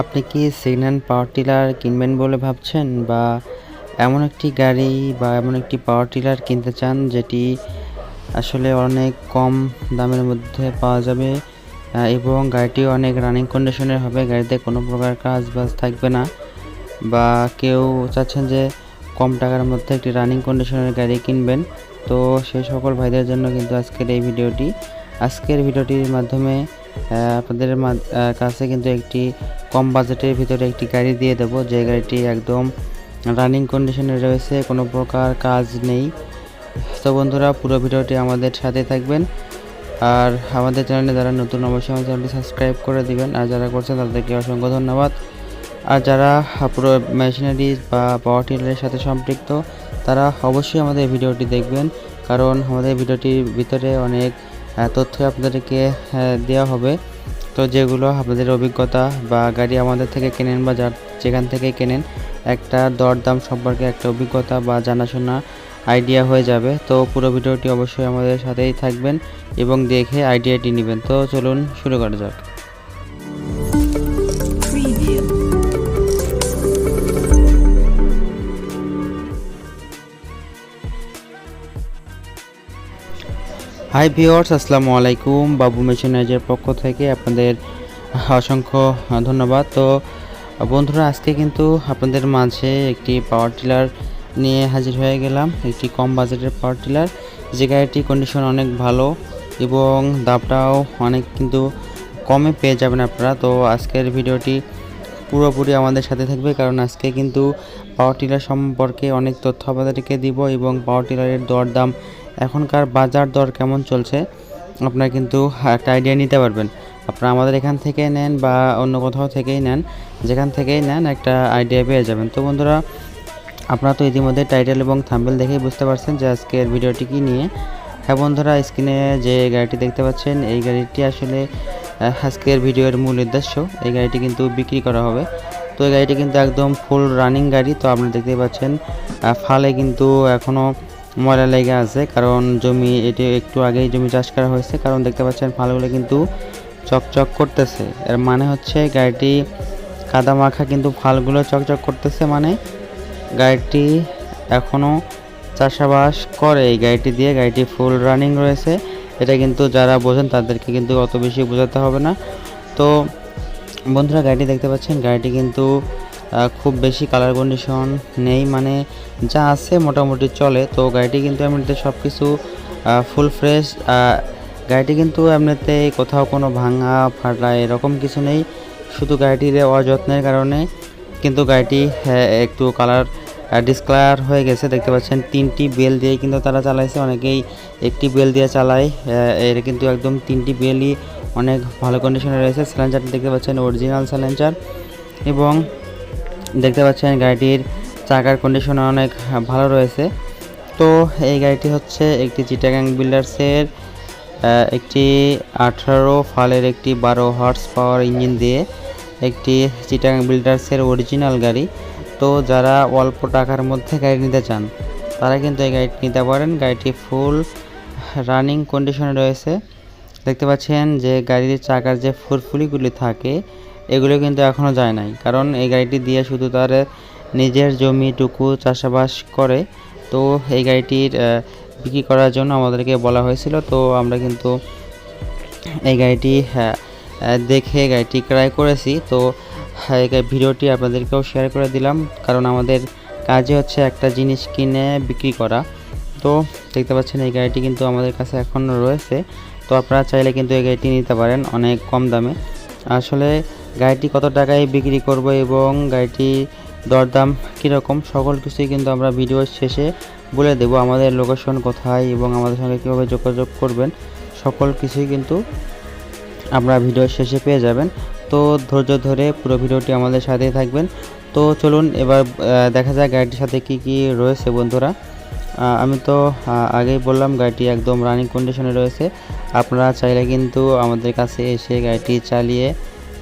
আপনি কি second hand power tiller কিনবেন বলে ভাবছেন? বা এমন একটি গাড়ি বা এমন একটি পাওয়ার টিলার কিনতে চান যেটি আসলে অনেক কম দামের মধ্যে পাওয়া যাবে এবং গাড়িটি অনেক রানিং কন্ডিশনের হবে, গাড়িতে কোনো প্রকার কাজ বাজ থাকবে না, বা কেউ চাচ্ছেন যে কম টাকার মধ্যে একটি রানিং কন্ডিশনের গাড়ি কিনবেন। তো সেই সকল ভাইদের জন্য কিন্তু আজকের এই ভিডিওটি, আজকের ভিডিওটির মাধ্যমে আপনাদের কাছে কিন্তু একটি কম বাজেটের ভিতরে একটি গাড়ি দিয়ে দেবো। যে গাড়িটি একদম রানিং কন্ডিশনে রয়েছে, কোনো প্রকার কাজ নেই। তো বন্ধুরা, পুরো ভিডিওটি আমাদের সাথে থাকবেন। আর আমাদের চ্যানেলে যারা নতুন, অবশ্যই আমাদের চ্যানেলটি সাবস্ক্রাইব করে দিবেন। আর যারা করছেন, তাদেরকে অসংখ্য ধন্যবাদ। আর যারা পুরো মেশিনারি বা পাওয়ার টিলারের সাথে সম্পৃক্ত, তারা অবশ্যই আমাদের ভিডিওটি দেখবেন। কারণ আমাদের ভিডিওটির ভিতরে অনেক তথ্য আপনাদেরকে দেওয়া হবে। তো যেগুলো আপনাদের অভিজ্ঞতা বা গাড়ি আমাদের থেকে কেনেন বা যার যেখান থেকে কেনেন, একটা দরদাম সম্পর্কে একটা অভিজ্ঞতা বা জানাশোনা আইডিয়া হয়ে যাবে। তো পুরো ভিডিওটি অবশ্যই আমাদের সাথেই থাকবেন এবং দেখে আইডিয়াটি নেবেন। তো চলুন শুরু করা যাক। হাই ভিওর্স আসসালামু আলাইকুম। বাবু মেশিনাইজের পক্ষ থেকে আপনাদের অসংখ্য ধন্যবাদ। তো, বন্ধুরা, আজকে কিন্তু আপনাদের মাঝে একটি পাওয়ার টিলার নিয়ে হাজির হয়ে গেলাম। একটি কম বাজেটের পাওয়ার টিলার যে গাড়িটির কন্ডিশন অনেক ভালো এবং দামটাও অনেক কিন্তু কমে পেয়ে যাবেন আপনারা। তো, আজকের ভিডিওটি পুরোপুরি আমাদের সাথে থাকবে কারণ আজকে কিন্তু পাওয়ার টিলার সম্পর্কে অনেক তথ্য আপনাদেরকে দিব এবং পাওয়ার টিলারের দর দাম এখনকার বাজার দর কেমন চলছে, আপনারা কিন্তু একটা আইডিয়া নিতে পারবেন। আপনারা আমাদের এখান থেকে নেন বা অন্য কোথাও থেকেই নেন, যেখান থেকেই নেন একটা আইডিয়া পেয়ে যাবেন। তো বন্ধুরা, আপনারা তো ইতিমধ্যে টাইটেল এবং থাম্বেল দেখেই বুঝতে পারছেন যে আজকের ভিডিওটি কি নিয়ে। হ্যাঁ বন্ধুরা স্ক্রিনে যে গাড়িটি দেখতে পাচ্ছেন, এই গাড়িটি আসলে আজকের ভিডিওর মূল উদ্দেশ্য। এই গাড়িটি কিন্তু বিক্রি করা হবে। তো এই গাড়িটি কিন্তু একদম ফুল রানিং গাড়ি। তো আপনারা দেখতেই পাচ্ছেন ফালে কিন্তু এখনও ময়লা লেগে আছে, কারণ জমি এটি একটু আগেই জমি চাষ করা হয়েছে, কারণ দেখতে পাচ্ছেন ফালগুলো কিন্তু চকচক করতেছে। এর মানে হচ্ছে গাড়িটি কাদা মাখা কিন্তু ফালগুলো চকচক করতেছে মানে গাড়িটি এখনও চাষাবাস করে। এই গাড়িটি দিয়ে গাড়িটি ফুল রানিং রয়েছে। এটা কিন্তু যারা বোঝেন তাদেরকে কিন্তু অত বেশি বোঝাতে হবে না। তো বন্ধুরা, গাড়িটি দেখতে পাচ্ছেন, গাড়িটি কিন্তু খুব বেশি কালার কন্ডিশন নেই মানে যা আছে মোটামুটি চলে। তো গাড়িটি কিন্তু এমনিতে সব কিছু ফুল ফ্রেশ গাড়িটি কিন্তু এমনিতে কোথাও কোনো ভাঙা ফাটা এরকম কিছু নেই। শুধু গাড়িটির অযত্নের কারণে কিন্তু গাড়িটি হ্যাঁ, একটু কালার ডিসকালার হয়ে গেছে। দেখতে পাচ্ছেন তিনটি বেল দিয়ে কিন্তু তারা চালাইছে। অনেকেই একটি বেল দিয়ে চালায় এর কিন্তু একদম তিনটি বেলই অনেক ভালো কন্ডিশনে রয়েছে। স্যালেঞ্জারটি দেখতে পাচ্ছেন অরিজিনাল স্যালেঞ্জার এবং দেখতে পাচ্ছেন গাড়িটির চাকার কন্ডিশন অনেক ভালো রয়েছে। তো এই গাড়িটি হচ্ছে একটি চিটাগাং বিল্ডার্সের একটি আঠারো ফালের একটি বারো হর্স পাওয়ার ইঞ্জিন দিয়ে একটি চিটাগাং বিল্ডার্সের অরিজিনাল গাড়ি। তো যারা অল্প টাকার মধ্যে গাড়ি নিতে চান, তারা কিন্তু এই গাড়িটি নিতে পারেন। গাড়িটি ফুল রানিং কন্ডিশনে রয়েছে। দেখতে পাচ্ছেন যে গাড়ির চাকার যে ফুরফুলিগুলি থাকে এগুলো কিন্তু এখনও যায় নাই। কারণ এই গাড়িটি দিয়ে শুধু তার নিজের জমিটুকু চাষাবাস করে। তো এই গাড়িটির বিক্রি করার জন্য আমাদেরকে বলা হয়েছিল। তো আমরা কিন্তু এই গাড়িটি দেখে গাড়িটি ক্রয় করেছি। তো ভিডিওটি আপনাদেরকেও শেয়ার করে দিলাম। কারণ আমাদের কাজে হচ্ছে একটা জিনিস কিনে বিক্রি করা। তো দেখতে পাচ্ছেন, এই গাড়িটি কিন্তু আমাদের কাছে এখন রয়েছে। তো আপনারা চাইলে কিন্তু এই গাড়িটি নিতে পারেন অনেক কম দামে। আসলে গাড়িটি কত টাকায় বিক্রি করব এবং গাড়িটি দরদাম কীরকম, সকল কিছুই কিন্তু আমরা ভিডিওর শেষে বলে দেব। আমাদের লোকেশন কোথায় এবং আমাদের সঙ্গে কীভাবে যোগাযোগ করবেন, সকল কিছুই কিন্তু আপনারা ভিডিওর শেষে পেয়ে যাবেন। তো ধৈর্য ধরে পুরো ভিডিওটি আমাদের সাথেই থাকবেন। তো চলুন এবার দেখা যায় গাড়িটির সাথে কি কি রয়েছে বন্ধুরা। আমি তো আগেই বললাম গাড়িটি একদম রানিং কন্ডিশনে রয়েছে। আপনারা চাইলে কিন্তু আমাদের কাছে এসে গাড়িটি চালিয়ে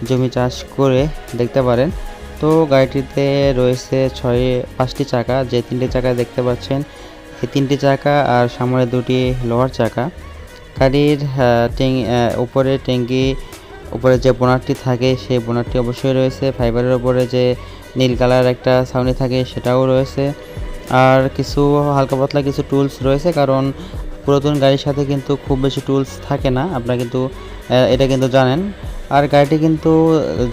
জমি চাষ করে দেখতে পারেন। তো গাড়িটিতে রয়েছে ছয়, পাঁচটি চাকা। যে তিনটি চাকা দেখতে পাচ্ছেন, এই তিনটি চাকা আর সামনে দুটি লোহার চাকা। গাড়ির ট্যাং উপরে ট্যাঙ্কি, উপরে যে বোনারটি থাকে, সেই বোনারটি অবশ্যই রয়েছে। ফাইবারের উপরে যে নীল কালার একটা ছাউনি থাকে, সেটাও রয়েছে। আর কিছু হালকা পাতলা কিছু টুলস রয়েছে, কারণ পুরাতন গাড়ির সাথে কিন্তু খুব বেশি টুলস থাকে না। আপনারা কিন্তু এটা কিন্তু জানেন। আর গাড়িটি কিন্তু,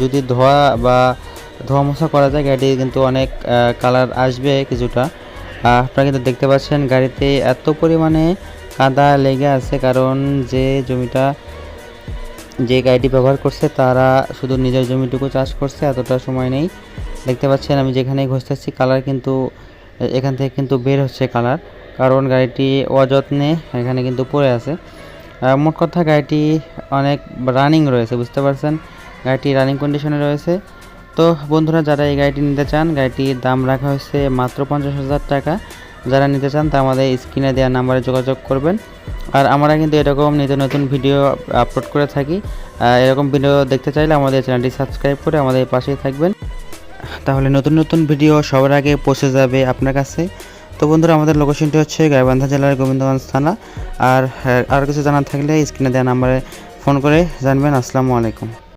যদি ধোয়া বা ধোয়া মোছা করা যায়, গাড়িটি কিন্তু অনেক কালার আসবে কিছুটা। আপনারা কিন্তু দেখতে পাচ্ছেন গাড়িতে এত পরিমাণে কাদা লেগে আছে, কারণ যে জমিটা, যে গাড়িটি ব্যবহার করছে, তারা শুধু নিজের জমিটুকু চাষ করছে, এতটা সময় নেই। দেখতে পাচ্ছেন আমি যেখানেই ঘষতেছি কালার কিন্তু, এখান থেকে কিন্তু বের হচ্ছে কালার কারণ গাড়িটি অযত্নে এখানে কিন্তু পড়ে আছে। মোট কথা গাড়িটি অনেক রানিং রয়েছে, বুঝতে পারছেন? গাড়িটি রানিং কন্ডিশনে রয়েছে। তো বন্ধুরা, যারা এই গাড়িটি নিতে চান, গাড়িটির দাম রাখা হয়েছে মাত্র পঞ্চাশ হাজার টাকা। যারা নিতে চান, তা আমাদের স্ক্রিনে দেওয়া নাম্বারে যোগাযোগ করবেন। আর আমরা কিন্তু এরকম নিত্য নতুন ভিডিও আপলোড করে থাকি। এরকম ভিডিও দেখতে চাইলে আমাদের চ্যানেলটি সাবস্ক্রাইব করে আমাদের পাশেই থাকবেন। তাহলে নতুন নতুন ভিডিও সবার আগে পৌঁছে যাবে আপনার কাছে। তো বন্ধুরা, আমাদের লোকেশনটি হচ্ছে গাইবান্ধা জেলার গোবিন্দগঞ্জ থানা। আর আর কিছু জানার থাকলে স্ক্রিনে দেওয়া নাম্বারে ফোন করে জানবেন। আসসালামু আলাইকুম।